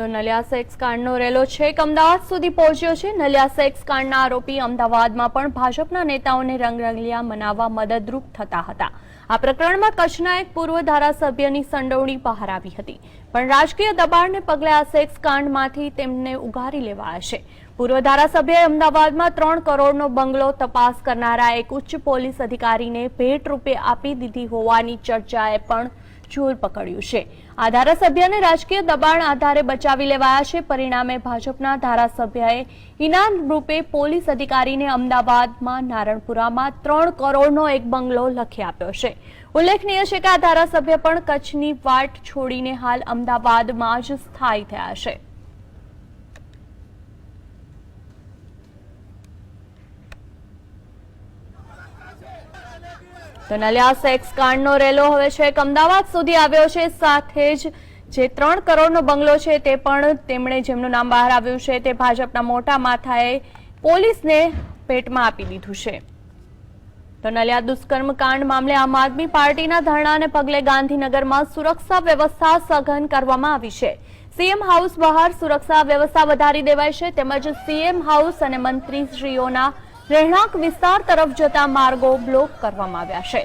તો નલિયા સેક્સ કાંડનો રેલો છેક અમદાવાદ સુધી પહોંચ્યો છે. નલિયા સેક્સ કાંડના આરોપી અમદાવાદમાં પણ ભાજપના નેતાઓને રંગરંગલિયા મનાવવા મદદરૂપ થતા હતા. આ પ્રકરણમાં કચ્છના એક પૂર્વ ધારાસભ્યની સંડોવણી બહાર આવી હતી. પણ રાજકીય દબાણને પગલે આ સેક્સ કાંડમાંથી તેમને ઉગારી લેવાયા છે. પૂર્વ ધારાસભ્યએ અમદાવાદમાં ત્રણ કરોડનો બંગલો તપાસ કરનારા એક ઉચ્ચ પોલીસ અધિકારીને ભેટ રૂપે આપી દીધી હોવાની ચર્ચાએ પણ જોર પકડ્યું છે. આ ધારાસભ્યને રાજકીય દબાણ આધારે બચાવી લેવાયા છે. પરિણામે ભાજપના ધારાસભ્યએ ઇનામ રૂપે પોલીસ અધિકારીને અમદાવાદમાં નારણપુરામાં ત્રણ કરોડનો એક બંગલો લખી આપ્યો છે. ઉલ્લેખનીય છે કે આ ધારાસભ્ય પણ કચ્છની વાટ છોડીને હાલ અમદાવાદમાં જ સ્થાયી થયા છે. તો નલિયા સેક્સ કાંડનો રેલો હવે છેક અમદાવાદ સુધી આવ્યો છે. સાથે જ જે ત્રણ કરોડનો બંગલો છે તે પણ તેમણે જેમનું નામ બહાર આવ્યું છે તે ભાજપના મોટા માથાએ પોલીસને પેટમાં આપી દીધું છે. તો નલિયા દુષ્કર્મ કાંડ મામલે આમ આદમી પાર્ટીના ધરણાને પગલે ગાંધીનગરમાં સુરક્ષા વ્યવસ્થા સઘન કરવામાં આવી છે. સીએમ હાઉસ બહાર સુરક્ષા વ્યવસ્થા વધારી દેવાય છે. તેમજ સીએમ હાઉસ અને મંત્રીશ્રીઓના રહેણાંક વિસ્તાર તરફ જતા માર્ગો બ્લોક કરવામાં આવ્યા છે.